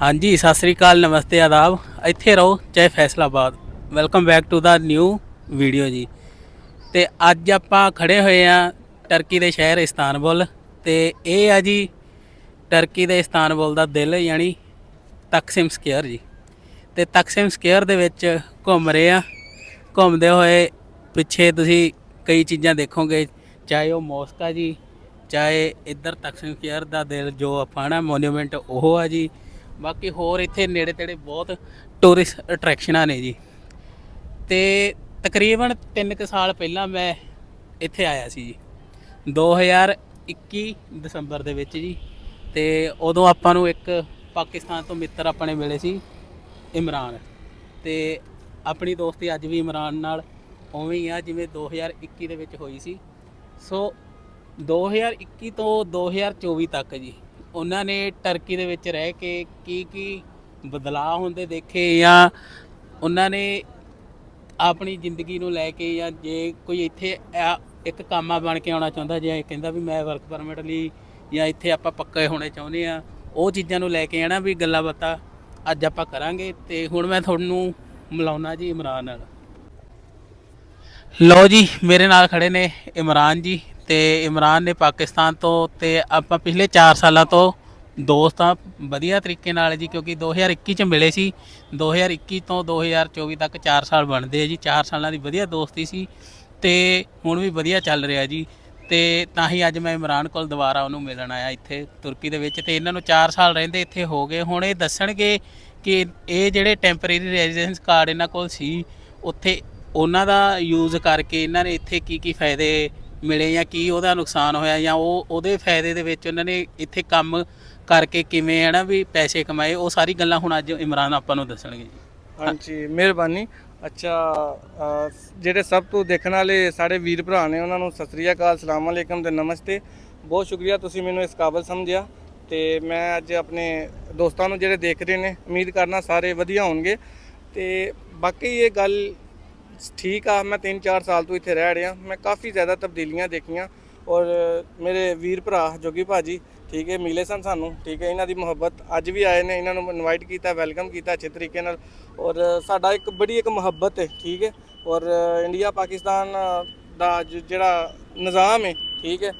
ਹਾਂਜੀ, ਸਤਿ ਸ੍ਰੀ ਅਕਾਲ, ਨਮਸਤੇ, ਆਦਾਬ। ਇੱਥੇ ਰਹੋ ਚਾਹੇ Faisalabad. Welcome back to the new video ਜੀ। ਤੇ ਅੱਜ ਆਪਾਂ ਖੜੇ ਹੋਏ ਆ ਟਰਕੀ ਦੇ ਸ਼ਹਿਰ ਇਸਤਾਨਬੁਲ। ਤੇ ਇਹ ਆ ਜੀ ਟਰਕੀ ਦੇ ਇਸਤਾਨਬੁਲ ਦਾ ਦਿਲ, ਯਾਨੀ ਤਕਸਿਮ ਸਕੁਅਰ ਜੀ। ਤੇ ਤਕਸਿਮ ਸਕੁਅਰ ਦੇ ਵਿੱਚ ਘੁੰਮ ਰਹੇ ਆ ਘੁੰਮਦੇ ਹੋਏ ਪਿੱਛੇ ਤੁਸੀਂ ਕਈ ਚੀਜ਼ਾਂ ਦੇਖੋਗੇ। ਚਾਹੇ ਉਹ ਮੋਸਕ ਆ ਜੀ, ਚਾਹੇ ਇੱਧਰ ਤਕਸਿਮ ਸਕੁਅਰ ਦਾ ਦਿਲ ਜੋ ਆਪਾਂ ਨਾ ਮੋਨੂਮੈਂਟ ਉਹ ਆ ਜੀ। ਬਾਕੀ ਹੋਰ ਇੱਥੇ ਨੇੜੇ ਤੇੜੇ ਬਹੁਤ ਟੂਰਿਸਟ ਅਟਰੈਕਸ਼ਨਾਂ ਨੇ ਜੀ। ਤੇ ਤਕਰੀਬਨ 3 ਕੁ ਸਾਲ ਪਹਿਲਾਂ ਮੈਂ ਇੱਥੇ ਆਇਆ ਸੀ ਜੀ। 2021 ਦਸੰਬਰ ਦੇ ਵਿੱਚ ਜੀ। ਤੇ ਉਦੋਂ ਆਪਾਂ ਨੂੰ ਇੱਕ ਪਾਕਿਸਤਾਨ ਤੋਂ ਮਿੱਤਰ ਆਪਣੇ ਮਿਲੇ ਸੀ, ਇਮਰਾਨ। ਤੇ ਆਪਣੀ ਦੋਸਤੀ ਅੱਜ ਵੀ ਇਮਰਾਨ ਨਾਲ ਉਵੇਂ ਹੀ ਆ, ਜਿਵੇਂ 2021 ਦੇ ਵਿੱਚ ਹੋਈ ਸੀ। ਸੋ 2021 ਤੋਂ 2024 ਤੱਕ ਜੀ। ਉਹਨਾਂ ਨੇ ਟਰਕੀ ਦੇ ਵਿੱਚ ਰਹਿ ਕੇ ਕੀ ਕੀ ਬਦਲਾਅ ਹੁੰਦੇ ਦੇਖੇ ਜਾਂ ਉਹਨਾਂ ਨੇ ਆਪਣੀ ਜ਼ਿੰਦਗੀ ਨੂੰ ਲੈ ਕੇ ਜਾਂ ਜੇ ਕੋਈ ਇੱਥੇ ਆ- ਇੱਕ ਕਾਮਾ ਬਣ ਕੇ ਆਉਣਾ ਚਾਹੁੰਦਾ ਜੇ ਕਹਿੰਦਾ ਵੀ ਮੈਂ ਵਰਕ ਪਰਮਿਟ ਲਈ ਜਾਂ ਇੱਥੇ ਆਪਾਂ ਪੱਕੇ ਹੋਣੇ ਚਾਹੁੰਦੇ ਆ ਉਹ ਚੀਜ਼ਾਂ ਨੂੰ ਲੈ ਕੇ ਆਣਾ ਵੀ ਗੱਲਾਂ ਬਾਤਾਂ ਅੱਜ ਆਪਾਂ ਕਰਾਂਗੇ ਤੇ ਹੁਣ ਮੈਂ ਤੁਹਾਨੂੰ ਮਿਲਾਉਣਾ ਜੀ ਇਮਰਾਨ ਨਾਲ। ਲਓ ਜੀ, ਮੇਰੇ ਨਾਲ ਖੜੇ ਨੇ ਇਮਰਾਨ ਜੀ ਤੇ ਇਮਰਾਨ ਨੇ ਪਾਕਿਸਤਾਨ ਤੋਂ ਤੇ ਆਪਾਂ ਪਿਛਲੇ 4 ਸਾਲਾਂ ਤੋਂ ਦੋਸਤ ਆ, ਵਧੀਆ ਤਰੀਕੇ ਨਾਲ ਜੀ, ਕਿਉਂਕਿ 2021 ਚ ਮਿਲੇ ਸੀ। 2021 ਤੋਂ 2024 ਤੱਕ 4 ਸਾਲ ਬਣਦੇ ਆ ਜੀ। 4 ਸਾਲਾਂ ਦੀ ਵਧੀਆ ਦੋਸਤੀ ਸੀ ਤੇ ਹੁਣ ਵੀ ਵਧੀਆ ਚੱਲ ਰਿਹਾ ਜੀ। ਤੇ ਤਾਂ ਹੀ ਅੱਜ ਮੈਂ ਇਮਰਾਨ ਕੋਲ ਦੁਬਾਰਾ ਉਹਨੂੰ ਮਿਲਣ ਆਇਆ ਇੱਥੇ ਤੁਰਕੀ ਦੇ ਵਿੱਚ। ਤੇ ਇਹਨਾਂ ਨੂੰ 4 ਸਾਲ ਰਹਿੰਦੇ ਇੱਥੇ ਹੋ ਗਏ। ਹੁਣ ਇਹ ਦੱਸਣਗੇ ਕਿ ਇਹ ਜਿਹੜੇ ਟੈਂਪਰੇਰੀ ਰੈਜ਼ੀਡੈਂਸ ਕਾਰਡ ਇਹਨਾਂ ਕੋਲ ਸੀ, ਉੱਥੇ ਉਹਨਾਂ ਦਾ ਯੂਜ਼ ਕਰਕੇ ਇਹਨਾਂ ਨੇ ਇੱਥੇ ਕੀ ਕੀ ਫਾਇਦੇ ਮਿਲੇ ਜਾਂ ਕੀ ਉਹਦਾ ਨੁਕਸਾਨ ਹੋਇਆ ਜਾਂ ਉਹ ਉਹਦੇ ਫਾਇਦੇ ਦੇ ਵਿੱਚ ਉਹਨਾਂ ਨੇ ਇੱਥੇ ਕੰਮ ਕਰਕੇ ਕਿਵੇਂ ਹੈ ਨਾ ਵੀ ਪੈਸੇ ਕਮਾਏ ਉਹ ਸਾਰੀ ਗੱਲਾਂ ਹੁਣ ਅੱਜ ਇਮਰਾਨ ਆਪਾਂ ਨੂੰ ਦੱਸਣਗੇ ਜੀ। ਹਾਂਜੀ ਮਿਹਰਬਾਨੀ। ਅੱਛਾ ਅ, ਜਿਹੜੇ ਸਭ ਤੋਂ ਦੇਖਣ ਵਾਲੇ ਸਾਡੇ ਵੀਰ ਭਰਾ ਨੇ ਉਹਨਾਂ ਨੂੰ ਸਤਿ ਸ੍ਰੀ ਅਕਾਲ ਸਲਾਮ ਅਲੈਕਮ ਤੇ ਨਮਸਤੇ। ਬਹੁਤ ਸ਼ੁਕਰੀਆ ਤੁਸੀਂ ਮੈਨੂੰ ਇਸ ਕਾਬਲ ਸਮਝਿਆ ਤੇ ਮੈਂ ਅੱਜ ਆਪਣੇ ਦੋਸਤਾਂ ਨੂੰ ਜਿਹੜੇ ਦੇਖ ਰਹੇ ਨੇ ਉਮੀਦ ਕਰਨਾ ਸਾਰੇ ਵਧੀਆ ਹੋਣਗੇ। ਤੇ ਬਾਕੀ ਇਹ ਗੱਲ ਠੀਕ ਆ ਮੈਂ 3-4 ਸਾਲ ਤੋਂ ਇੱਥੇ ਰਹਿ ਰਿਹਾ। ਮੈਂ ਕਾਫੀ ਜ਼ਿਆਦਾ ਤਬਦੀਲੀਆਂ ਦੇਖੀਆਂ ਔਰ ਮੇਰੇ ਵੀਰ ਭਰਾ ਜੋਗੀ ਭਾਜੀ ਠੀਕ ਹੈ ਮਿਲੇ ਸਨ ਸਾਨੂੰ ਠੀਕ ਹੈ ਇਹਨਾਂ ਦੀ ਮੁਹੱਬਤ ਅੱਜ ਵੀ ਆਏ ਨੇ ਇਹਨਾਂ ਨੂੰ ਇਨਵਾਈਟ ਕੀਤਾ ਵੈਲਕਮ ਕੀਤਾ ਅੱਛੇ ਤਰੀਕੇ ਨਾਲ ਔਰ ਸਾਡਾ ਇੱਕ ਬੜੀ ਇੱਕ ਮੁਹੱਬਤ ਹੈ ਠੀਕ ਹੈ ਔਰ ਇੰਡੀਆ ਪਾਕਿਸਤਾਨ ਦਾ ਜ- ਜਿਹੜਾ ਨਿਜ਼ਾਮ ਹੈ ਠੀਕ ਹੈ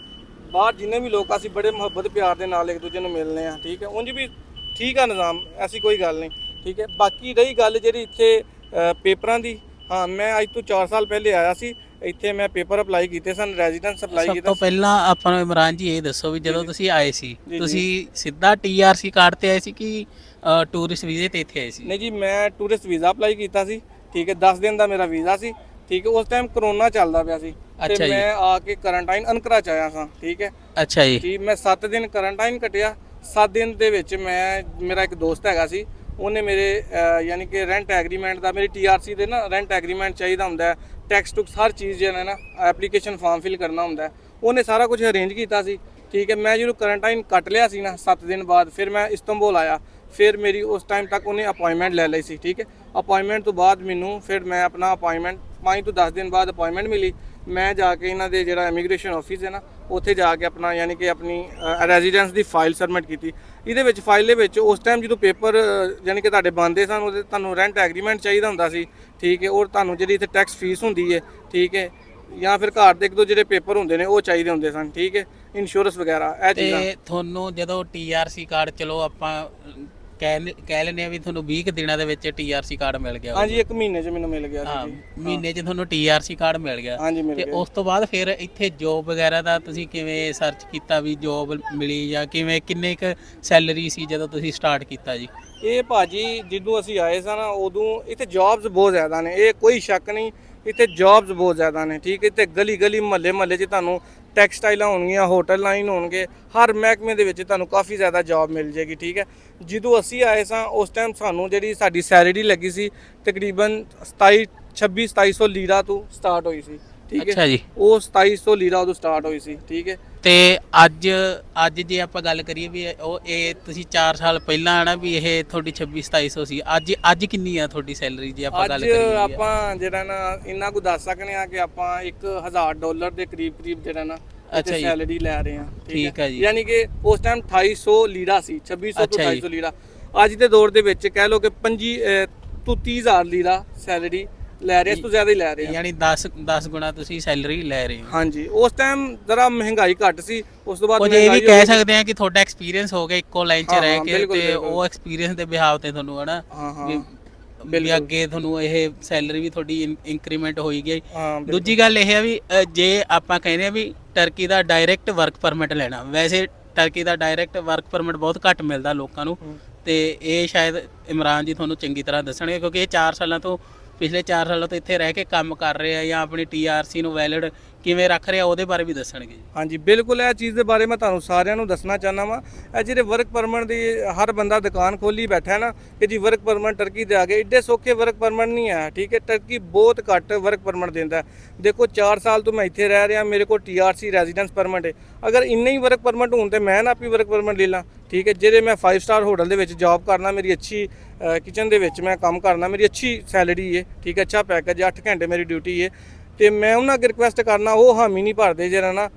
ਬਾਹਰ ਜਿੰਨੇ ਵੀ ਲੋਕ ਆ, ਅਸੀਂ ਬੜੇ ਮੁਹੱਬਤ ਪਿਆਰ ਦੇ ਨਾਲ ਇੱਕ ਦੂਜੇ ਨੂੰ ਮਿਲਨੇ ਆ ਠੀਕ ਹੈ ਉਂਝ ਵੀ ਠੀਕ ਆ ਨਿਜ਼ਾਮ ਐਸੀ ਕੋਈ ਗੱਲ ਨਹੀਂ ਠੀਕ ਹੈ ਬਾਕੀ ਰਹੀ ਗੱਲ ਜਿਹੜੀ ਇੱਥੇ ਪੇਪਰਾਂ ਦੀ ਹਾਂ ਮੈਂ ਅੱਜ ਤੋਂ 4 ਸਾਲ ਪਹਿਲੇ ਆਇਆ ਸੀ। ਇੱਥੇ ਮੈਂ ਪੇਪਰ ਅਪਲਾਈ ਕੀਤੇ ਸਨ ਰੈਜ਼ੀਡੈਂਸ ਅਪਲਾਈ ਸਭ ਕੀਤਾ ਤੋਂ ਪਹਿਲਾਂ ਆਪਾਂ ਨੂੰ ਇਮਰਾਨ ਜੀ ਇਹ ਦੱਸੋ ਵੀ ਜਦੋਂ। ਤੁਸੀਂ ਆਏ ਸੀ ਜੀ। ਤੁਸੀਂ ਸਿੱਧਾ ਟੀਆਰਸੀ ਕਾਰਡ ਤੇ ਆਏ ਸੀ ਕਿ ਟੂਰਿਸਟ ਵੀਜ਼ੇ ਤੇ ਇੱਥੇ ਆਏ ਸੀ? ਨਹੀਂ ਜੀ ਮੈਂ ਟੂਰਿਸਟ ਵੀਜ਼ਾ ਅਪਲਾਈ ਕੀਤਾ ਸੀ। ਠੀਕ ਹੈ 10 ਦਿਨ ਦਾ ਮੇਰਾ ਵੀਜ਼ਾ ਸੀ। ਠੀਕ ਹੈ ਉਸ ਟਾਈਮ ਕਰੋਨਾ ਚੱਲਦਾ ਪਿਆ ਸੀ। ਅੱਛਾ ਤੇ ਜੀ। ਮੈਂ ਆ ਕੇ ਕੁਆਰੰਟਾਈਨ ਅਨਕਰਾ ਚ ਆਇਆ ਸਾਂ ਠੀਕ ਹੈ। ਅੱਛਾ ਜੀ। ਜੀ ਮੈਂ 7 ਦਿਨ ਕੁਆਰੰਟਾਈਨ ਕਟਿਆ। 7 ਦਿਨ ਦੇ ਵਿੱਚ ਮੈਂ ਮੇਰਾ ਇੱਕ ਦੋਸਤ ਹੈਗਾ ਸੀ ਉਹਨੇ ਮੇਰੇ ਯਾਨੀ ਕਿ ਰੈਂਟ ਐਗਰੀਮੈਂਟ ਦਾ, ਮੇਰੀ ਟੀਆਰਸੀ ਦੇ ਨਾ ਰੈਂਟ ਐਗਰੀਮੈਂਟ ਚਾਹੀਦਾ ਹੁੰਦਾ ਹੈ। ਟੈਕਸ ਟੁਕਸ ਹਰ ਚੀਜ਼ ਜਿਹੜਾ ਨਾ ਐਪਲੀਕੇਸ਼ਨ ਫਾਰਮ ਫਿਲ ਕਰਨਾ ਹੁੰਦਾ ਉਹਨੇ ਸਾਰਾ ਕੁਝ ਅਰੇਂਜ ਕੀਤਾ ਸੀ। ਠੀਕ ਹੈ, ਮੈਂ ਜਦੋਂ ਕੁਆਰੰਟਾਈਨ ਕੱਟ ਲਿਆ ਸੀ ਨਾ 7 ਦਿਨ ਬਾਅਦ, ਫਿਰ ਮੈਂ ਇਸਤੰਬੁਲ ਆਇਆ। ਫਿਰ ਮੇਰੀ ਉਸ ਟਾਈਮ ਤੱਕ ਉਹਨੇ ਅਪਾਇੰਟਮੈਂਟ ਲੈ ਲਈ ਸੀ। ਠੀਕ ਹੈ ਅਪਾਇੰਟਮੈਂਟ ਤੋਂ ਬਾਅਦ ਮੈਨੂੰ ਫਿਰ ਮੈਂ ਆਪਣਾ ਅਪਾਇੰਟਮੈਂਟ 5 ਤੋਂ 10 ਦਿਨ ਬਾਅਦ ਅਪਾਇੰਟਮੈਂਟ ਮਿਲੀ। ਮੈਂ ਜਾ ਕੇ ਇਹਨਾਂ ਦੇ ਜਿਹੜਾ ਇਮੀਗ੍ਰੇਸ਼ਨ ਆਫਿਸ ਹੈ ਨਾ ਉੱਥੇ ਜਾ ਕੇ ਆਪਣਾ ਯਾਨੀ ਕਿ ਆਪਣੀ ਰੈਜ਼ੀਡੈਂਸ ਦੀ ਫਾਈਲ ਸਬਮਿਟ ਕੀਤੀ। ਇਹਦੇ ਵਿੱਚ ਫਾਈਲ ਦੇ ਵਿੱਚ ਉਸ ਟਾਈਮ ਜਦੋਂ ਪੇਪਰ ਯਾਨੀ ਕਿ ਤੁਹਾਡੇ ਬੰਦੇ ਸਨ ਉਹਦੇ ਤੁਹਾਨੂੰ ਰੈਂਟ ਐਗਰੀਮੈਂਟ ਚਾਹੀਦਾ ਹੁੰਦਾ ਸੀ ਠੀਕ ਹੈ ਔਰ ਤੁਹਾਨੂੰ ਜਿਹੜੀ ਇੱਥੇ ਟੈਕਸ ਫੀਸ ਹੁੰਦੀ ਹੈ ਠੀਕ ਹੈ ਜਾਂ ਫਿਰ ਘਰ ਦੇ ਇੱਕ ਦੋ ਜਿਹੜੇ ਪੇਪਰ ਹੁੰਦੇ ਨੇ ਉਹ ਚਾਹੀਦੇ ਹੁੰਦੇ ਸਨ ਠੀਕ ਹੈ ਇੰਸ਼ੋਰੈਂਸ ਵਗੈਰਾ ਇਹ ਚੀਜ਼ਾਂ। ਤੇ ਤੁਹਾਨੂੰ ਜਦੋਂ ਟੀਆਰਸੀ ਕਾਰਡ ਚਲੋ ਆਪਾਂ ਕਹਿ ਕਹਿ ਲੈਂਦੇ ਆ ਵੀ ਤੁਹਾਨੂੰ 20 ਕੁ ਦਿਨਾਂ ਦੇ ਵਿੱਚ ਟੀਆਰਸੀ ਕਾਰਡ ਮਿਲ ਗਿਆ ਹਾਂਜੀ ਇੱਕ ਮਹੀਨੇ 'ਚ ਮੈਨੂੰ ਮਿਲ ਗਿਆ ਹਾਂ ਸੀ ਜੀ ਮਹੀਨੇ 'ਚ ਤੁਹਾਨੂੰ ਟੀਆਰਸੀ ਕਾਰਡ ਮਿਲ ਗਿਆ। ਹਾਂਜੀ ਮਿਲ ਤੇ ਗਿਆ। ਉਸ ਤੋਂ ਬਾਅਦ ਫਿਰ ਇੱਥੇ ਜੋਬ ਵਗੈਰਾ ਦਾ ਤੁਸੀਂ ਕਿਵੇਂ ਸਰਚ ਕੀਤਾ ਵੀ ਜੋਬ ਮਿਲੀ ਜਾਂ ਕਿਵੇਂ ਕਿੰਨੇ ਕੁ ਸੈਲਰੀ ਸੀ ਜਦੋਂ ਤੁਸੀਂ ਸਟਾਰਟ ਕੀਤਾ ਜੀ? ਇਹ ਭਾਜੀ ਜਦੋਂ ਅਸੀਂ ਆਏ ਸਾਂ ਨਾ ਉਦੋਂ ਇੱਥੇ ਜੌਬਸ ਬਹੁਤ ਜ਼ਿਆਦਾ ਨੇ। ਇਹ ਕੋਈ ਸ਼ੱਕ ਨਹੀਂ ਇੱਥੇ ਜੌਬਸ ਬਹੁਤ ਜ਼ਿਆਦਾ ਨੇ ਠੀਕ ਹੈ? ਇੱਥੇ ਗਲੀ ਗਲੀ ਮਹੱਲੇ ਮਹੱਲੇ 'ਚ ਤੁਹਾਨੂੰ ਟੈਕਸਟਾਈਲਾਂ ਹੋਣਗੀਆਂ, ਹੋਟਲ ਲਾਈਨ ਹੋਣਗੇ, ਹਰ ਮਹਿਕਮੇ ਦੇ ਵਿੱਚ ਤੁਹਾਨੂੰ ਕਾਫੀ ਜ਼ਿਆਦਾ ਜੌਬ ਮਿਲ ਜੇਗੀ ਠੀਕ ਹੈ? ਜਦੋਂ ਅਸੀਂ ਆਏ ਸਾਂ, ਉਸ ਟਾਈਮ ਸਾਨੂੰ ਜਿਹੜੀ ਸਾਡੀ ਸੈਲਰੀ ਲੱਗੀ ਸੀ ਤਕਰੀਬਨ 27 26 2700 ਲੀਰਾ ਤੋਂ ਸਟਾਰਟ ਹੋਈ ਸੀ। ਠੀਕ ਹੈ? ਅੱਛਾ ਜੀ। ਉਹ 2700 ਲੀਰਾ ਉਦੋਂ ਸਟਾਰਟ ਹੋਈ ਸੀ ਠੀਕ ਹੈ? ਤੇ ਅੱਜ ਅੱਜ ਜੇ ਆਪਾਂ ਗੱਲ ਕਰੀਏ ਵੀ ਇਹ- ਉਹ ਇਹ ਤੁਸੀਂ 4 ਸਾਲ ਪਹਿਲਾਂ ਆਣਾ ਵੀ ਇਹ ਤੁਹਾਡੀ 26 2700 ਸੀ ਅੱਜ ਅੱਜ ਕਿੰਨੀ ਆ ਤੁਹਾਡੀ ਸੈਲਰੀ ਜੇ ਆਪਾਂ ਗੱਲ ਅੱਜ ਕਰੀਏ ਆਪਾਂ ਜਿਹੜਾ ਨਾ ਇੰਨਾ ਕੁ ਦੱਸ ਸਕਨੇ ਆ ਕਿ ਆਪਾਂ 1000 ਡਾਲਰ ਦੇ ਕਰੀਬ ਕਰੀਬ ਜਿਹੜਾ ਨਾ ਅੱਛਾ ਜੀ। ਸੈਲਰੀ ਲੈ ਰਹੇ ਆ ਠੀਕ ਹੈ? ਜੀ। ਯਾਨੀ ਕਿ ਉਸ ਟਾਈਮ 2800 ਲੀਰਾ ਸੀ 2600 ਤੋਂ ਅੱਛਾ ਜੀ। 2800 ਲੀਰਾ। ਅੱਜ ਦੇ ਦੌਰ ਦੇ ਵਿੱਚ ਕਹਿ ਲਓ ਕਿ 25 ਤੋਂ 30000 ਲੀਰਾ ਸੈਲਰੀ ਲੈ ਰਹੇ ਇਸ ਤੋਂ ਜ਼ਿਆਦਾ ਹੀ ਲੈ ਰਹੇ ਆ ਯਾਨੀ 10 10 ਗੁਣਾ ਤੁਸੀਂ ਸੈਲਰੀ ਲੈ ਰਹੇ ਹੋ ਹਾਂਜੀ ਉਸ ਟਾਈਮ ਜ਼ਰਾ ਮਹਿੰਗਾਈ ਘੱਟ ਸੀ ਉਸ ਤੋਂ ਬਾਅਦ ਕੁਝ ਇਹ ਵੀ ਮਹਿੰਗਾਈ ਕਹਿ ਹੋ ਗਈ। ਸਕਦੇ ਆ ਕਿ ਤੁਹਾਡਾ ਐਕਸਪੀਰੀਅੰਸ ਹੋ ਗਿਆ ਇੱਕੋ ਲਾਈਨ 'ਚ ਹਾਂ, ਰਹਿ ਹਾਂ, ਕੇ ਬਿਲਕੁਲ, ਤੇ ਬਿਲਕੁਲ। ਉਹ ਐਕਸਪੀਰੀਅੰਸ ਦੇ ਬਿਹਾਵ ਤੇ ਤੁਹਾਨੂੰ ਹਨਾ ਹਾਂ ਹਾਂ ਵੀ ਵੀ ਅੱਗੇ ਤੁਹਾਨੂੰ ਇਹ ਸੈਲਰੀ ਵੀ ਤੁਹਾਡੀ ਇੰਕਰੀਮੈਂਟ ਹੋਈ ਗਈ ਹਾਂ ਬਿਲਕੁਲ। ਦੂਜੀ ਗੱਲ ਇਹ ਹੈ ਵੀ ਅ, ਜੇ ਆਪਾਂ ਕਹਿੰਦੇ ਆ ਵੀ ਟਰਕੀ ਦਾ ਡਾਇਰੈਕਟ ਵਰਕ ਪਰਮਿਟ ਲੈਣਾ ਵੈਸੇ ਟਰਕੀ ਦਾ ਡਾਇਰੈਕਟ ਵਰਕ ਪਰਮਿਟ ਬਹੁਤ ਘੱਟ ਮਿਲਦਾ ਲੋਕਾਂ ਨੂੰ ਹੂੰ। ਤੇ ਇਹ ਸ਼ਾਇਦ ਇਮਰਾਨ ਜੀ ਤੁਹਾਨੂੰ ਚੰਗੀ ਤਰ੍ਹਾਂ ਦੱਸਣਗੇ ਕਿਉਂਕਿ ਇਹ 4 ਸਾਲਾਂ ਤੋਂ ਪਿਛਲੇ 4 ਸਾਲਾਂ ਤੋਂ ਇੱਥੇ ਰਹਿ ਕੇ ਕੰਮ ਕਰ ਰਹੇ ਆ ਜਾਂ ਆਪਣੀ ਟੀਆਰਸੀ ਨੂੰ ਵੈਲਿਡ ਕਿਵੇਂ ਰੱਖ ਰਿਹਾ, ਉਹਦੇ ਬਾਰੇ ਵੀ ਦੱਸਣਗੇ ਹਾਂਜੀ, ਬਿਲਕੁਲ ਇਹ ਚੀਜ਼ ਦੇ ਬਾਰੇ ਮੈਂ ਤੁਹਾਨੂੰ ਸਾਰਿਆਂ ਨੂੰ ਦੱਸਣਾ ਚਾਹਨਾ ਵਾਂ। ਇਹ ਜਿਹੜੇ ਵਰਕ ਪਰਮਿਟ ਦੀ ਹਰ ਬੰਦਾ ਦੁਕਾਨ ਖੋਲੀ ਬੈਠਾ ਹੈ ਨਾ, ਕਿ ਜੀ ਵਰਕ ਪਰਮਿਟ ਟਰਕੀ ਦੇ ਆ ਗਏ ਇੱਡੇ ਸੌਖੇ ਵਰਕ ਪਰਮਿਟ ਨਹੀਂ ਆ ਠੀਕ ਹੈ ਟਰਕੀ ਬਹੁਤ ਘੱਟ ਵਰਕ ਪਰਮਿਟ ਦਿੰਦਾ ਦੇਖੋ 4 ਸਾਲ ਤੋਂ ਮੈਂ ਇੱਥੇ ਰਹਿ ਰਿਹਾ, ਮੇਰੇ ਕੋਲ ਟੀਆਰਸੀ ਰੈਜ਼ੀਡੈਂਸ ਪਰਮਿਟ ਹੈ। ਅਗਰ ਇੰਨੇ ਹੀ ਵਰਕ ਪਰਮਿਟ ਹੋਣ ਤੇ ਮੈਂ ਨਾ ਆਪੀ ਵਰਕ ਪਰਮਿਟ ਲੈ ਲਾਂ, ਠੀਕ ਹੈ ਜਿਹੜੇ ਮੈਂ 5 ਸਟਾਰ ਹੋਟਲ ਦੇ ਵਿੱਚ ਜੌਬ ਕਰਨਾ, ਮੇਰੀ ਅੱਛੀ ਕਿਚਨ ਦੇ ਵਿੱਚ ਮੈਂ ਕੰਮ ਕਰਨਾ, ਮੇਰੀ ਅੱਛੀ ਸੈਲਰੀ ਹੈ, ਠੀਕ ਹੈ, ਅੱਛਾ ਪੈਕੇਜ 8 ਘੰਟੇ ਮੇਰੀ ਡਿਊਟੀ ਹੈ। ਤੇ ਮੈਂ ਉਹਨਾਂ ਅੱਗੇ ਰਿਕੁਐਸਟ ਕਰਨਾ, ਉਹ ਹਾਮੀ ਨਹੀਂ ਭਰਦੇ ਜਿਹੜਾ ਨਾ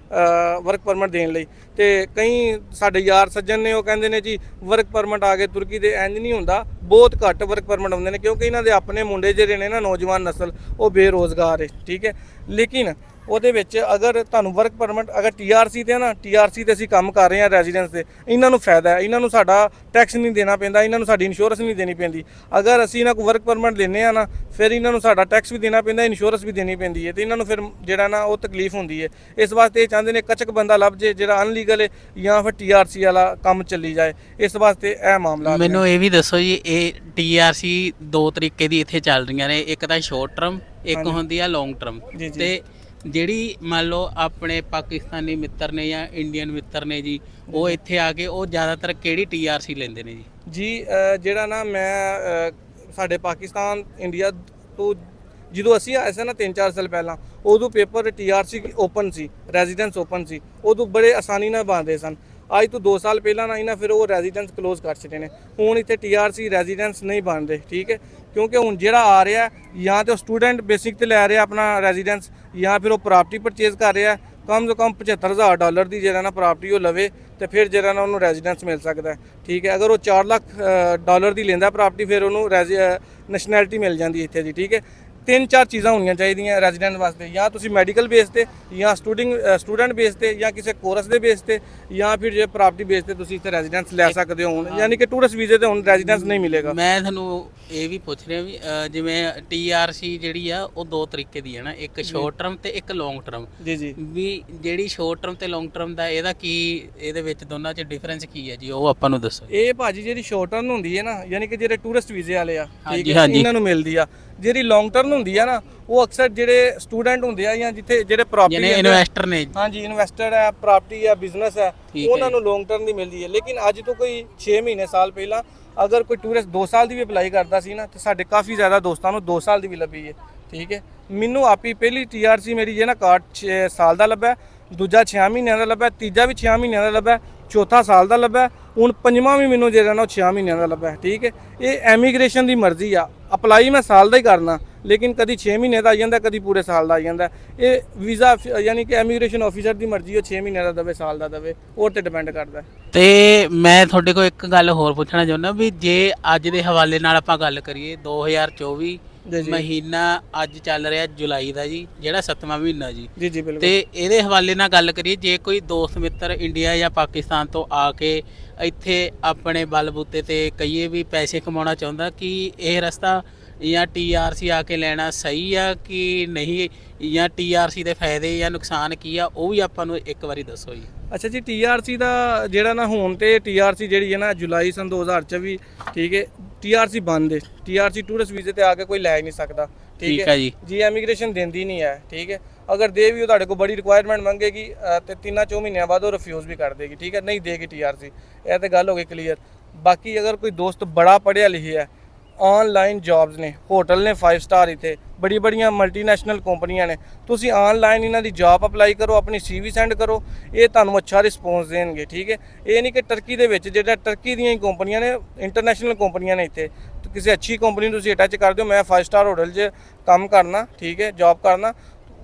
ਵਰਕ ਪਰਮਿਟ ਦੇਣ ਲਈ। ਤੇ ਕਈ ਸਾਡੇ ਯਾਰ ਸੱਜਣ ਨੇ ਉਹ ਕਹਿੰਦੇ ਨੇ ਜੀ ਵਰਕ ਪਰਮਿਟ ਆ ਗਏ ਤੁਰਕੀ ਦੇ ਇੰਜ ਨਹੀਂ ਹੁੰਦਾ। ਬਹੁਤ ਘੱਟ ਵਰਕ ਪਰਮਿਟ ਆਉਂਦੇ ਨੇ, ਕਿਉਂਕਿ ਇਹਨਾਂ ਦੇ ਆਪਣੇ ਮੁੰਡੇ ਜਿਹੜੇ ਨੇ ਨਾ, ਨੌਜਵਾਨ ਨਸਲ, ਉਹ ਬੇਰੋਜ਼ਗਾਰ ਹੈ ਠੀਕ ਹੈ ਲੇਕਿਨ ਉਹਦੇ ਵਿੱਚ ਅਗਰ ਤੁਹਾਨੂੰ ਵਰਕ ਪਰਮਿਟ ਅਗਰ ਟੀਆਰਸੀ ਤੇ ਨਾ ਟੀਆਰਸੀ ਤੇ ਅਸੀਂ ਕੰਮ ਕਰ ਰਹੇ ਹਾਂ ਰੈਜ਼ੀਡੈਂਸ ਤੇ ਇਹਨਾਂ ਨੂੰ ਫਾਇਦਾ ਹੈ। ਇਹਨਾਂ ਨੂੰ ਸਾਡਾ ਟੈਕਸ ਨਹੀਂ ਦੇਣਾ ਪੈਂਦਾ ਇਹਨਾਂ ਨੂੰ ਸਾਡੀ ਇੰਸ਼ੋਰੈਂਸ ਨਹੀਂ ਦੇਣੀ ਪੈਂਦੀ। ਅਗਰ ਅਸੀਂ ਇਹਨਾਂ ਕੋਲ ਵਰਕ ਪਰਮਿਟ ਲੈਂਦੇ ਆ ਨਾ ਫਿਰ ਇਹਨਾਂ ਨੂੰ ਸਾਡਾ ਟੈਕਸ ਵੀ ਦੇਣਾ ਪੈਂਦਾ ਇੰਸ਼ੋਰੈਂਸ ਵੀ ਦੇਣੀ ਪੈਂਦੀ ਹੈ। ਤੇ ਇਹਨਾਂ ਨੂੰ ਫਿਰ ਜਿਹੜਾ ਨਾ ਉਹ ਤਕਲੀਫ ਹੁੰਦੀ ਹੈ। ਇਸ ਵਾਸਤੇ ਇਹ ਚਾਹੁੰਦੇ ਨੇ ਕਚਕ ਬੰਦਾ ਲੱਭ ਜੇ ਜਿਹੜਾ ਅਨਲੀਗਲ ਹੈ ਜਾਂ ਫਿਰ ਟੀਆਰਸੀ ਵਾਲਾ ਕੰਮ ਚੱਲੀ ਜਾਏ। ਇਸ ਵਾਸਤੇ ਇਹ ਮਾਮਲਾ। ਮੈਨੂੰ ਇਹ ਵੀ ਦੱਸੋ ਜੀ ਇਹ ਟੀਆਰਸੀ ਦੋ ਤਰੀਕੇ ਦੀ ਇੱਥੇ ਚੱਲ ਰਹੀਆਂ ਨੇ। ਇੱਕ ਤਾਂ ਸ਼ਾਰਟ ਟਰਮ ਇੱਕ। ਹੁੰਦੀ ਆ ਲੌਂਗ ਟਰਮ। ਤੇ ਜਿਹੜੀ ਮੰਨ ਲਓ ਆਪਣੇ ਪਾਕਿਸਤਾਨੀ ਮਿੱਤਰ ਨੇ ਜਾਂ ਇੰਡੀਅਨ ਮਿੱਤਰ ਨੇ ਜੀ ਉਹ ਇੱਥੇ ਆ ਕੇ ਉਹ ਜ਼ਿਆਦਾਤਰ ਕਿਹੜੀ ਟੀਆਰਸੀ ਲੈਂਦੇ ਨੇ ਜੀ? ਜੀ ਅ, ਜਿਹੜਾ ਨਾ ਮੈਂ ਅ, ਸਾਡੇ ਪਾਕਿਸਤਾਨ ਇੰਡੀਆ ਤੋਂ ਜਦੋਂ ਅਸੀਂ ਆਏ ਸੀ ਨਾ 3-4 ਸਾਲ ਪਹਿਲਾਂ ਉਦੋਂ ਪੇਪਰ ਟੀਆਰਸੀ ਓਪਨ ਸੀ ਰੈਜ਼ੀਡੈਂਸ ਓਪਨ ਸੀ ਉਦੋਂ ਬੜੇ ਆਸਾਨੀ ਨਾਲ ਬਣਦੇ ਸਨ। ਅੱਜ ਤੋਂ 2 ਸਾਲ ਪਹਿਲਾਂ ਨਾ ਇਹਨਾਂ ਫਿਰ ਉਹ ਰੈਜ਼ੀਡੈਂਸ ਕਲੋਜ਼ ਕਰ ਛੱਡੇ ਨੇ। ਹੁਣ ਇੱਥੇ ਟੀਆਰਸੀ ਰੈਜ਼ੀਡੈਂਸ ਨਹੀਂ ਬਣਦੇ ਠੀਕ ਹੈ? ਕਿਉਂਕਿ ਹੁਣ ਜਿਹੜਾ ਆ ਰਿਹਾ ਜਾਂ ਤੇ ਉਹ ਸਟੂਡੈਂਟ ਬੇਸਿਕ ਤੇ ਲੈ ਰਿਹਾ ਆਪਣਾ ਰੈਜ਼ੀਡੈਂਸ ਜਾਂ ਫਿਰ ਉਹ ਪ੍ਰਾਪਰਟੀ ਪਰਚੇਸ ਕਰ ਰਿਹਾ ਕਮ ਤੋਂ ਕਮ 75000 ਡਾਲਰ ਦੀ ਜਿਹੜਾ ਨਾ ਪ੍ਰਾਪਰਟੀ ਉਹ ਲਵੇ ਤੇ ਫਿਰ ਜਿਹੜਾ ਨਾ ਉਹਨੂੰ ਰੈਜ਼ੀਡੈਂਸ ਮਿਲ ਸਕਦਾ ਠੀਕ ਹੈ ਅਗਰ ਉਹ 4 ਲੱਖ ਅ, ਡਾਲਰ ਦੀ ਲੈਂਦਾ ਪ੍ਰਾਪਰਟੀ ਫਿਰ ਉਹਨੂੰ ਨੈਸ਼ਨੈਲਿਟੀ ਮਿਲ ਜਾਂਦੀ ਇੱਥੇ ਦੀ ਠੀਕ ਹੈ। ਤਿੰਨ ਚਾਰ ਚੀਜ਼ਾਂ ਹੋਣੀਆਂ ਚਾਹੀਦੀਆਂ ਰੈਜ਼ੀਡੈਂਟ ਵਾਸਤੇ ਜਾਂ ਤੁਸੀਂ ਮੈਡੀਕਲ ਬੇਸ ਤੇ ਜਾਂ ਸਟੂਡੈਂਟ ਸਟੂਡੈਂਟ ਬੇਸ ਤੇ ਜਾਂ ਕਿਸੇ ਕੋਰਸ ਦੇ ਬੇਸ ਤੇ ਜਾਂ ਫਿਰ ਜੇ ਪ੍ਰਾਪਰਟੀ ਬੇਸ ਤੇ ਤੁਸੀਂ ਇੱਥੇ ਰੈਜ਼ੀਡੈਂਸ ਲੈ ਸਕਦੇ ਹੋ ਹੁਣ ਯਾਨੀ ਕਿ ਟੂਰਿਸਟ ਵੀਜ਼ੇ ਤੇ ਹੁਣ ਰੈਜ਼ੀਡੈਂਸ ਨਹੀਂ ਮਿਲੇਗਾ। ਮੈਂ ਤੁਹਾਨੂੰ ਇਹ ਵੀ ਪੁੱਛ ਰਿਹਾ ਵੀ ਅ, ਜਿਵੇਂ ਟੀਆਰਸੀ ਜਿਹੜੀ ਆ ਉਹ ਦੋ ਤਰੀਕੇ ਦੀ ਹੈ ਨਾ ਇੱਕ ਸ਼ਾਰਟ ਟਰਮ ਤੇ ਇੱਕ ਲੌਂਗ ਟਰਮ ਜੀ ਜੀ। ਵੀ ਜਿਹੜੀ ਸ਼ਾਰਟ ਟਰਮ ਤੇ ਲੌਂਗ ਟਰਮ ਦਾ ਇਹਦਾ ਕੀ ਇਹਦੇ ਵਿੱਚ ਦੋਨਾਂ 'ਚ ਡਿਫਰੈਂਸ ਕੀ ਹੈ ਜੀ? ਉਹ ਆਪਾਂ ਨੂੰ ਦੱਸੋ। ਇਹ ਭਾਜੀ ਜਿਹੜੀ ਸ਼ਾਰਟ ਟਰਮ ਹੁੰਦੀ ਹੈ ਨਾ ਯਾਨੀ ਕਿ ਜਿਹੜੇ ਟੂਰਿਸਟ ਵੀਜ਼ੇ ਵਾਲੇ ਆ ਹਾਂਜੀ, ਠੀਕ ਹੈ ਹਾਂਜੀ। ਇਹਨਾਂ ਨੂੰ ਮਿਲਦੀ ਆ। ਜਿਹੜੀ ਲੌਂਗ ਟਰਮ ਹੁੰਦੀ ਆ ਨਾ ਉਹ ਅਕਸਰ ਜਿਹੜੇ ਸਟੂਡੈਂਟ ਹੁੰਦੇ ਆ ਜਾਂ ਜਿੱਥੇ ਜਿਹੜੇ ਪ੍ਰਾਪਰਟੀ ਇਨਵੈਸਟਰ ਨੇ। ਹਾਂਜੀ ਇਨਵੈਸਟਰ ਹੈ ਪ੍ਰਾਪਰਟੀ ਹੈ ਬਿਜ਼ਨਸ ਹੈ ਉਹਨਾਂ ਨੂੰ ਲੌਂਗ ਟਰਮ ਦੀ ਮਿਲਦੀ ਹੈ। ਲੇਕਿਨ ਅੱਜ ਤੋਂ ਕੋਈ 6 ਮਹੀਨੇ ਸਾਲ ਪਹਿਲਾਂ ਅਗਰ ਕੋਈ ਟੂਰਿਸਟ 2 ਸਾਲ ਦੀ ਵੀ ਅਪਲਾਈ ਕਰਦਾ ਸੀ ਨਾ ਤੇ ਸਾਡੇ ਕਾਫੀ ਜ਼ਿਆਦਾ ਦੋਸਤਾਂ ਨੂੰ 2 ਸਾਲ ਦੀ ਵੀ ਲੱਭੀ ਹੈ। ਠੀਕ ਹੈ? ਮੈਨੂੰ ਆਪੀ ਪਹਿਲੀ ਟੀਆਰਸੀ ਮੇਰੀ ਜੇ ਨਾ ਕਾਰਡ 6 ਸਾਲ ਦਾ ਲੱਭਾ ਦੂਜਾ 6 ਮਹੀਨਿਆਂ ਦਾ ਲੱਭਾ ਤੀਜਾ ਵੀ 6 ਮਹੀਨਿਆਂ ਦਾ ਲੱਭਾ ਚੌਥਾ ਸਾਲ ਦਾ ਲੱਭਾ ਹੁਣ ਪੰਜਵਾਂ ਵੀ ਮੈਨੂੰ ਜਿਹੜਾ ਨਾ ਉਹ 6 ਮਹੀਨਿਆਂ ਦਾ ਲੱਭਾ ਠੀਕ ਹੈ? ਇਹ ਐਮੀਗ੍ਰੇਸ਼ਨ ਦੀ ਮਰਜ਼ੀ ਆ। ਅਪਲਾਈ ਮੈਂ ਸਾਲ ਦਾ ਹੀ ਕਰਨਾ, ਲੇਕਿਨ ਕਦੀ 6 ਮਹੀਨੇ ਦਾ ਆ ਜਾਂਦਾ, ਕਦੀ ਪੂਰੇ ਸਾਲ ਦਾ ਆ ਜਾਂਦਾ। ਇਹ ਵੀਜ਼ਾ ਯਾਨੀ ਕਿ ਐਮੀਗ੍ਰੇਸ਼ਨ ਆਫੀਸਰ ਦੀ ਮਰਜ਼ੀ ਉਹ 6 ਮਹੀਨਿਆਂ ਦਾ ਦਵੇ, ਸਾਲ ਦਾ ਦਵੇ, ਉਹ ਤੇ ਡਿਪੈਂਡ ਕਰਦਾ। ਹੈ ਤੇ ਮੈਂ ਤੁਹਾਡੇ ਕੋਲ ਇੱਕ ਗੱਲ ਹੋਰ ਪੁੱਛਣਾ ਚਾਹੁੰਦਾ ਵੀ ਜੇ ਅੱਜ ਦੇ ਹਵਾਲੇ ਨਾਲ ਆਪਾਂ ਗੱਲ ਕਰੀਏ 2024 ਜੀ ਜੀ। ਮਹੀਨਾ ਅੱਜ ਚੱਲ ਰਿਹਾ ਜੁਲਾਈ ਦਾ ਜੀ ਜਿਹੜਾ 7ਵਾਂ ਮਹੀਨਾ ਜੀ। ਜੀ ਜੀ ਬਿਲਕੁਲ। ਤੇ ਇਹਦੇ ਹਵਾਲੇ ਨਾਲ ਗੱਲ ਕਰੀਏ ਜੇ ਕੋਈ ਦੋਸਤ ਮਿੱਤਰ ਇੰਡੀਆ ਜਾਂ ਪਾਕਿਸਤਾਨ ਤੋਂ ਆ ਕੇ ਇੱਥੇ ਆਪਣੇ ਬਲਬੂਤੇ ਤੇ ਕਈਏ ਵੀ ਪੈਸੇ ਕਮਾਉਣਾ ਚਾਹੁੰਦਾ ਕਿ ਇਹ ਰਸਤਾ ਜਾਂ ਟੀਆਰਸੀ ਆ ਕੇ ਲੈਣਾ ਸਹੀ ਆ ਕਿ ਨਹੀਂ ਜਾਂ ਟੀਆਰਸੀ ਦੇ ਫਾਇਦੇ ਜਾਂ ਨੁਕਸਾਨ ਕੀ ਆ ਉਹ ਵੀ ਆਪਾਂ ਨੂੰ ਇੱਕ ਵਾਰੀ ਦੱਸੋ ਜੀ। ਅੱਛਾ ਜੀ ਟੀਆਰਸੀ ਦਾ ਜਿਹੜਾ ਨਾ ਹੁਣ ਤੇ ਟੀਆਰਸੀ ਜਿਹੜੀ ਹੈ ਨਾ ਜੁਲਾਈ ਸਨ 2024 ਠੀਕ ਹੈ ਟੀਆਰਸੀ ਬੰਦ ਹੈ। ਟੀਆਰਸੀ ਟੂਰਿਸਟ ਵੀਜ਼ੇ ਤੇ ਆ ਕੇ ਕੋਈ ਲੈ ਹੀ ਨਹੀਂ ਸਕਦਾ। ਠੀਕ ਹੈ? ਜੀ। ਜੀ ਇਮੀਗ੍ਰੇਸ਼ਨ ਦਿੰਦੀ ਨਹੀਂ ਹੈ ਠੀਕ ਹੈ? ਅਗਰ ਦੇ ਵੀ ਉਹ ਤੁਹਾਡੇ ਕੋਲ ਬੜੀ ਰਿਕੁਆਇਰਮੈਂਟ ਮੰਗੇਗੀ ਤੇ ਤਿੰਨਾਂ ਚੌ ਮਹੀਨਿਆਂ ਬਾਅਦ ਉਹ ਰਿਫਿਊਜ਼ ਵੀ ਕਰ ਦੇਗੀ ਠੀਕ ਹੈ? ਨਹੀਂ ਦੇਗੀ ਟੀਆਰਸੀ ਇਹ ਤੇ ਗੱਲ ਹੋ ਗਈ ਕਲੀਅਰ ਬਾਕੀ ਅਗਰ ਕੋਈ ਦੋਸਤ ਬੜਾ ਪੜ੍ਹਿਆ ਲਿਖਿਆ ਹੈ ਆਨਲਾਈਨ ਜੌਬਸ ਨੇ ਹੋਟਲ ਨੇ 5 ਸਟਾਰ ਇੱਥੇ, ਬੜੀ ਬੜੀਆਂ ਮਲਟੀਨੈਸ਼ਨਲ ਕੰਪਨੀਆਂ ਨੇ। ਤੁਸੀਂ ਆਨਲਾਈਨ ਇਹਨਾਂ ਦੀ ਜੌਬ ਅਪਲਾਈ ਕਰੋ, ਆਪਣੀ ਸੀਵੀ ਸੈਂਡ ਕਰੋ, ਇਹ ਤੁਹਾਨੂੰ ਅੱਛਾ ਰਿਸਪੌਂਸ ਦੇਣਗੇ, ਠੀਕ ਹੈ? ਇਹ ਨਹੀਂ ਕਿ ਟਰਕੀ ਦੇ ਵਿੱਚ ਜਿਹੜਾ ਟਰਕੀ ਦੀਆਂ ਹੀ ਕੰਪਨੀਆਂ ਨੇ ਇੰਟਰਨੈਸ਼ਨਲ ਕੰਪਨੀਆਂ ਨੇ ਇੱਥੇ। ਕਿਸੇ ਅੱਛੀ ਕੰਪਨੀ ਨੂੰ ਤੁਸੀਂ ਅਟੈਚ ਕਰ ਦਿਓ, ਮੈਂ 5 ਸਟਾਰ ਹੋਟਲ 'ਚ ਕੰਮ ਕਰਨਾ, ਠੀਕ ਹੈ ਜੌਬ ਕਰਨਾ।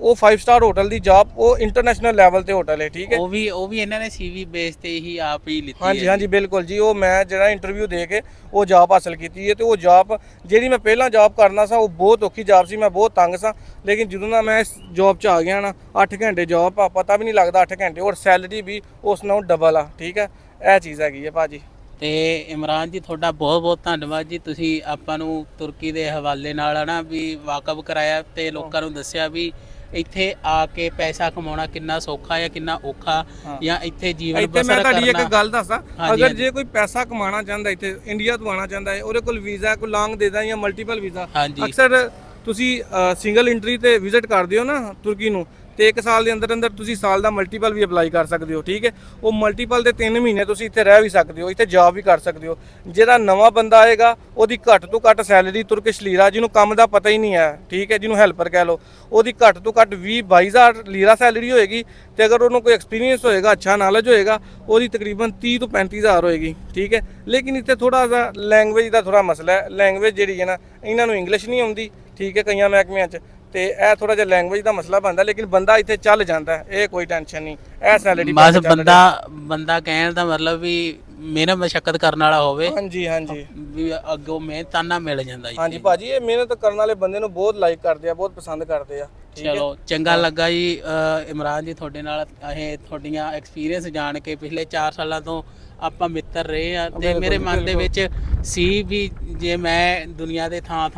ਉਹ 5 ਸਟਾਰ ਹੋਟਲ ਦੀ ਜੌਬ ਉਹ ਇੰਟਰਨੈਸ਼ਨਲ ਲੈਵਲ ਤੇ ਹੋਟਲ ਹੈ ਠੀਕ ਹੈ। ਉਹ ਵੀ ਉਹ ਵੀ ਇਹਨਾਂ ਨੇ ਸੀਵੀ ਬੇਸ ਤੇ ਹੀ ਆਪ ਹੀ ਲਿੱਤੀ ਹਾਂਜੀ ਹੈ ਹਾਂਜੀ ਬਿਲਕੁਲ ਜੀ। ਉਹ ਮੈਂ ਜਿਹੜਾ ਇੰਟਰਵਿਊ ਦੇ ਕੇ ਉਹ ਜੌਬ ਹਾਸਲ ਕੀਤੀ ਹੈ ਤੇ ਉਹ ਜੌਬ ਜਿਹੜੀ ਮੈਂ ਪਹਿਲਾਂ ਜੌਬ ਕਰਨਾ ਸਾਂ ਉਹ ਬਹੁਤ ਔਖੀ ਜੌਬ ਸੀ ਮੈਂ ਬਹੁਤ ਤੰਗ ਸਾਂ। ਲੇਕਿਨ ਜਦੋਂ ਦਾ ਮੈਂ ਇਸ ਜੌਬ 'ਚ ਆ ਗਿਆ ਨਾ 8 ਘੰਟੇ ਜੌਬ ਆ ਪਤਾ ਵੀ ਨਹੀਂ ਲੱਗਦਾ 8 ਘੰਟੇ ਔਰ ਸੈਲਰੀ ਵੀ ਉਸ ਨਾਲੋਂ ਡਬਲ ਆ ਠੀਕ ਹੈ। ਇਹ ਚੀਜ਼ ਹੈਗੀ ਹੈ ਭਾਜੀ ਤੇ ਇਮਰਾਨ ਜੀ ਤੁਹਾਡਾ ਬਹੁਤ ਬਹੁਤ ਧੰਨਵਾਦ ਜੀ। ਤੁਸੀਂ ਆਪਾਂ ਨੂੰ ਤੁਰਕੀ ਦੇ ਹਵਾਲੇ ਨਾਲ ਹਨਾ ਵੀ ਵਾਕਫ ਕਰਾਇਆ ਤੇ ਲੋਕਾਂ ਨੂੰ ਦੱਸਿਆ ਵੀ ਇੱਥੇ ਆ ਕੇ ਪੈਸਾ ਕਮਾਉਣਾ ਕਿੰਨਾ ਸੌਖਾ ਹੈ ਕਿੰਨਾ ਔਖਾ। ਜਾਂ ਇੱਥੇ ਜੀਵਨ ਇੱਥੇ ਮੈਂ ਬਸਰ ਤੁਹਾਡੀ ਇੱਕ ਕਰਨਾ ਗੱਲ ਦੱਸਾਂ ਅਗਰ। ਜੇ ਕੋਈ ਪੈਸਾ ਕਮਾਉਣਾ ਚਾਹੁੰਦਾ ਇੱਥੇ ਇੰਡੀਆ ਤੋਂ ਆਉਣਾ ਚਾਹੁੰਦਾ ਹੈ ਉਹਦੇ ਕੋਲ ਵੀਜ਼ਾ ਕੋਈ ਲੌਂਗ ਦੇਦਾ ਜਾਂ ਮਲਟੀਪਲ ਵੀਜ਼ਾ ਅਕਸਰ ਤੁਸੀਂ ਸਿੰਗਲ ਇੰਟਰੀ ਤੇ ਵਿਜ਼ਿਟ ਕਰਦੇ ਹੋ ਨਾ ਤੁਰਕੀ ਨੂੰ ਤੇ ਇੱਕ ਸਾਲ ਦੇ ਅੰਦਰ ਅੰਦਰ ਤੁਸੀਂ ਸਾਲ ਦਾ ਮਲਟੀਪਲ ਵੀ ਅਪਲਾਈ ਕਰ ਸਕਦੇ ਹੋ, ਠੀਕ ਹੈ? ਉਹ ਮਲਟੀਪਲ ਦੇ 3 ਮਹੀਨੇ ਤੁਸੀਂ ਇੱਥੇ ਰਹਿ ਵੀ ਸਕਦੇ ਹੋ, ਇੱਥੇ ਜੌਬ ਵੀ ਕਰ ਸਕਦੇ ਹੋ। ਜਿਹੜਾ ਨਵਾਂ ਬੰਦਾ ਆਏਗਾ, ਉਹਦੀ ਘੱਟ ਤੋਂ ਘੱਟ ਸੈਲਰੀ ਤੁਰਕਿਸ਼ ਲੀਰਾ, ਜਿਹਨੂੰ ਕੰਮ ਦਾ ਪਤਾ ਹੀ ਨਹੀਂ ਹੈ, ਠੀਕ ਹੈ? ਜਿਹਨੂੰ ਹੈਲਪਰ ਕਹਿ ਲਓ, ਉਹਦੀ ਘੱਟ ਤੋਂ ਘੱਟ 20 22000 ਲੀਰਾ ਸੈਲਰੀ ਹੋਏਗੀ ਤੇ ਅਗਰ ਉਹਨੂੰ ਕੋਈ ਐਕਸਪੀਰੀਅੰਸ ਹੋਏਗਾ, ਅੱਛਾ ਨੌਲੇਜ ਹੋਏਗਾ, ਉਹਦੀ ਤਕਰੀਬਨ 30 ਤੋਂ 35000 ਹੋਏਗੀ, ਠੀਕ ਹੈ? ਲੇਕਿਨ ਇੱਥੇ ਥੋੜਾ ਜਿਹਾ ਲੈਂਗੁਏਜ ਦਾ ਥੋੜਾ ਮਸਲਾ ਹੈ ਲੈਂਗੁਏਜ ਜਿਹੜੀ ਹੈ ਨਾ, ਇਹਨਾਂ ਨੂੰ ਇੰਗਲਿਸ਼ ਨਹੀਂ ਆਉਂਦੀ, ਠੀਕ ਹੈ? ਕਈਆਂ ਮਹਿਕਮਿਆਂ 'ਚ ਤੇ ਇਹ ਥੋੜਾ ਜਿਹਾ ਲੈਂਗੁਏਜ ਦਾ ਮਸਲਾ ਬਣਦਾ ਲੇਕਿਨ ਬੰਦਾ ਇੱਥੇ ਚੱਲ ਜਾਂਦਾ ਹੈ, ਇਹ ਕੋਈ ਟੈਨਸ਼ਨ ਨਹੀਂ। ਇਹ ਸੈਲਰੀ ਬਸ ਬੰਦਾ ਬੰਦਾ ਕਹਿਣ ਦਾ ਮਤਲਬ ਵੀ ਮਿਹਨਤ ਮਸ਼ੱਕਤ ਕਰਨ ਵਾਲਾ ਹੋਵੇ। ਹਾਂਜੀ ਹਾਂਜੀ। ਵੀ ਅੱਗੋਂ ਮਿਹਨਤਾਨਾ ਮਿਲ ਜਾਂਦਾ ਜੀ। ਹਾਂਜੀ ਭਾਜੀ ਇਹ ਮਿਹਨਤ ਕਰਨ ਵਾਲੇ ਬੰਦੇ ਨੂੰ ਬਹੁਤ ਲਾਈਕ ਕਰਦੇ ਆ ਬਹੁਤ ਪਸੰਦ ਕਰਦੇ ਆ। ਠੀਕ ਹੈ। ਚਲੋ ਚੰਗਾ ਲੱਗਾ ਜੀ ਅ, ਇਮਰਾਨ ਜੀ ਤੁਹਾਡੇ ਨਾਲ। ਇਹ ਤੁਹਾਡੀਆਂ ਐਕਸਪੀਰੀਅੰਸ ਜਾਣ ਕੇ ਪਿਛਲੇ 4 ਸਾਲਾਂ ਤੋਂ ਆਪਾਂ ਮਿੱਤਰ ਰਹੇ ਆ ਤੇ ਬਿਲਕੁਲ, ਮੇਰੇ ਮਨ ਦੇ। ਵਿੱਚ ਸੀ ਵੀ ਜੇ ਮੈਂ ਦੁਨੀਆ ਦੇ ਥਾਂ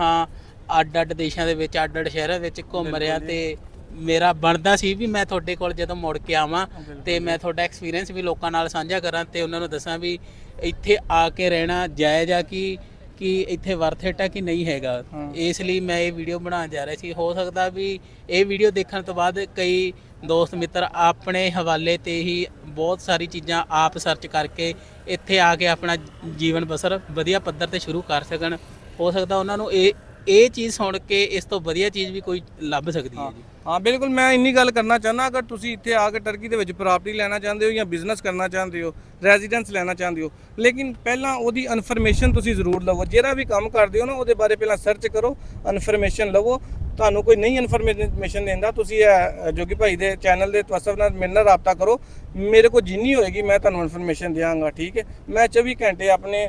ਥਾਂ ਅੱਡ ਅੱਡ ਦੇਸ਼ਾਂ ਦੇ ਵਿੱਚ ਅੱਡ ਅੱਡ ਸ਼ਹਿਰਾਂ ਵਿੱਚ ਘੁੰਮ ਰਿਹਾ ਤੇ ਮੇਰਾ ਬਣਦਾ ਸੀ ਵੀ ਮੈਂ ਤੁਹਾਡੇ ਕੋਲ ਜਦੋਂ ਮੁੜ ਕੇ ਆਵਾਂ ਤੇ ਮੈਂ ਤੁਹਾਡਾ ਐਕਸਪੀਰੀਅੰਸ ਵੀ ਲੋਕਾਂ ਨਾਲ ਸਾਂਝਾ ਕਰਾਂ ਤੇ ਉਹਨਾਂ ਨੂੰ ਦੱਸਾਂ ਵੀ ਇੱਥੇ ਆ ਕੇ ਰਹਿਣਾ ਜਾਇਜ਼ ਆ ਕਿ ਕਿ ਇੱਥੇ ਵਰਥ ਇਟ ਆ ਕਿ ਨਹੀਂ ਹੈਗਾ। ਇਸ ਲਈ ਮੈਂ ਇਹ ਵੀਡੀਓ ਬਣਾਉਣ ਜਾ ਰਿਹਾ ਸੀ। ਹੋ ਸਕਦਾ ਵੀ ਇਹ ਵੀਡੀਓ ਦੇਖਣ ਤੋਂ ਬਾਅਦ ਕਈ ਦੋਸਤ ਮਿੱਤਰ ਆਪਣੇ ਹਵਾਲੇ ਤੇ ਹੀ ਬਹੁਤ ਸਾਰੀ ਚੀਜ਼ਾਂ ਆਪ ਸਰਚ ਕਰਕੇ ਇੱਥੇ ਆ ਕੇ ਆਪਣਾ ਜੀਵਨ ਬਸਰ ਵਧੀਆ ਪੱਧਰ ਤੇ ਸ਼ੁਰੂ ਕਰ ਸਕਣ। ਹੋ ਸਕਦਾ ਉਹਨਾਂ ਨੂੰ ਇਹ ਇਹ ਚੀਜ਼ ਸੁਣ ਕੇ ਇਸ ਤੋਂ ਵਧੀਆ ਚੀਜ਼ ਵੀ ਕੋਈ ਲੱਭ ਸਕਦੀ ਹੈ ਜੀ। ਹਾਂ ਬਿਲਕੁਲ ਮੈਂ ਇੰਨੀ ਗੱਲ ਕਰਨਾ ਚਾਹੁੰਦਾ ਅਗਰ ਤੁਸੀਂ ਇੱਥੇ ਆ ਕੇ ਟਰਕੀ ਦੇ ਵਿੱਚ ਪ੍ਰਾਪਰਟੀ ਲੈਣਾ ਚਾਹੁੰਦੇ ਹੋ ਜਾਂ ਬਿਜ਼ਨਸ ਕਰਨਾ ਚਾਹੁੰਦੇ ਹੋ ਰੈਜ਼ੀਡੈਂਸ ਲੈਣਾ ਚਾਹੁੰਦੇ ਹੋ ਲੇਕਿਨ ਪਹਿਲਾਂ ਉਹਦੀ ਇਨਫੋਰਮੇਸ਼ਨ ਤੁਸੀਂ ਜ਼ਰੂਰ ਲਵੋ ਜਿਹੜਾ ਵੀ ਕੰਮ ਕਰਦੇ ਹੋ ਨਾ ਉਹਦੇ ਬਾਰੇ ਪਹਿਲਾਂ ਸਰਚ ਕਰੋ ਇਨਫੋਰਮੇਸ਼ਨ ਲਵੋ ਤੁਹਾਨੂੰ ਕੋਈ ਨਹੀਂ ਇਨਫੋਰਮੇਸ਼ਨ ਦਿੰਦਾ ਤੁਸੀਂ ਇਹ ਜੋਗੀ ਭਾਈ ਦੇ ਚੈਨਲ ਦੇ ਤਵਸਬ ਨਾਲ ਮੇਰੇ ਨਾਲ ਰਾਬਤਾ ਕਰੋ ਮੇਰੇ ਕੋਲ ਜਿੰਨੀ ਹੋਏਗੀ ਮੈਂ ਤੁਹਾਨੂੰ ਇਨਫੋਰਮੇਸ਼ਨ ਦਿਆਂਗਾ ਠੀਕ ਹੈ? ਮੈਂ 24 ਘੰਟੇ ਆਪਣੇ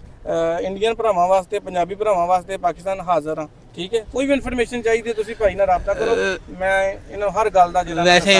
ਇੰਡੀਅਨ ਭਰਾਵਾਂ ਵਾਸਤੇ ਪੰਜਾਬੀ ਭਰਾਵਾਂ ਵਾਸਤੇ ਪਾਕਿਸਤਾਨ ਹਾਜ਼ਰ ਹਾਂ। ਠੀਕ ਹੈ? ਕੋਈ ਵੀ ਇਨਫੋਰਮੇਸ਼ਨ ਚਾਹੀਦੀ ਹੈ ਤੁਸੀਂ ਭਾਈ ਨਾਲ ਰਾਬਤਾ ਕਰੋ। ਮੈਂ ਇਹਨਾਂ ਹਰ ਗੱਲ ਦਾ ਜਿਹੜਾ ਵੈਸੇ।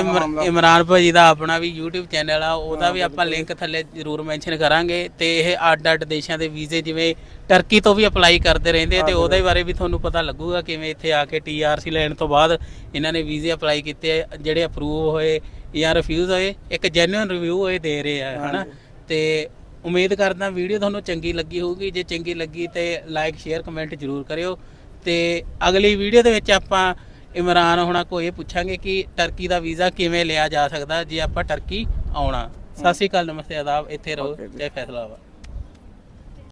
ਇਮਰਾਨ ਭਾਜੀ ਦਾ ਆਪਣਾ ਵੀ YouTube ਚੈਨਲ ਆ ਉਹਦਾ ਵੀ ਆਪਾਂ ਲਿੰਕ ਥੱਲੇ ਜ਼ਰੂਰ ਮੈਂਸ਼ਨ ਕਰਾਂਗੇ ਤੇ ਇਹ ਅੱਡ-ਅੱਡ ਦੇਸ਼ਾਂ ਦੇ ਵੀਜ਼ੇ ਜਿਵੇਂ ਟਰਕੀ ਤੋਂ ਵੀ ਅਪਲਾਈ ਕਰਦੇ ਰਹਿੰਦੇ ਤੇ ਉਹਦੇ ਬਾਰੇ ਵੀ ਤੁਹਾਨੂੰ ਪਤਾ ਲੱਗੂਗਾ ਕਿਵੇਂ ਇੱਥੇ ਆ ਕੇ TRC ਲੈਣ ਤੋਂ ਬਾਅਦ ਇਹਨਾਂ ਨੇ ਵੀਜ਼ੇ ਅਪਲਾਈ ਕੀਤੇ ਜਿਹੜੇ ਅਪਰੂਵ ਹੋਏ ਜਾਂ ਰਿਫਿਊਜ਼ ਹੋਏ ਇੱਕ ਜੈਨੂਇਨ ਰਿਵਿਊ ਇਹ ਦੇ ਰਹੇ ਆ ਹਨਾ? ਤੇ ਉਮੀਦ ਕਰਦਾ ਵੀਡੀਓ ਤੁਹਾਨੂੰ ਚੰਗੀ ਲੱਗੀ ਹੋਊਗੀ ਜੇ ਚੰਗੀ ਲੱਗੀ ਤੇ ਲਾਈਕ ਸ਼ੇਅਰ ਕਮੈਂਟ ਜ਼ਰੂਰ ਕਰਿਓ। ਤੇ ਅਗਲੀ ਵੀਡੀਓ ਦੇ ਵਿੱਚ ਆਪਾਂ ਇਮਰਾਨ ਹੋਣਾ ਕੋ ਇਹ ਪੁੱਛਾਂਗੇ ਕਿ ਟਰਕੀ ਦਾ ਵੀਜ਼ਾ ਕਿਵੇਂ ਲਿਆ ਜਾ ਸਕਦਾ ਜੇ ਆਪਾਂ ਟਰਕੀ ਆਉਣਾ। ਸਤਿ ਸ਼੍ਰੀ ਅਕਾਲ ਨਮਸਤੇ ਆਦਾਬ ਇੱਥੇ ਰਹੋ ਜੈ ਫੈਸਲਾਬਾਦ।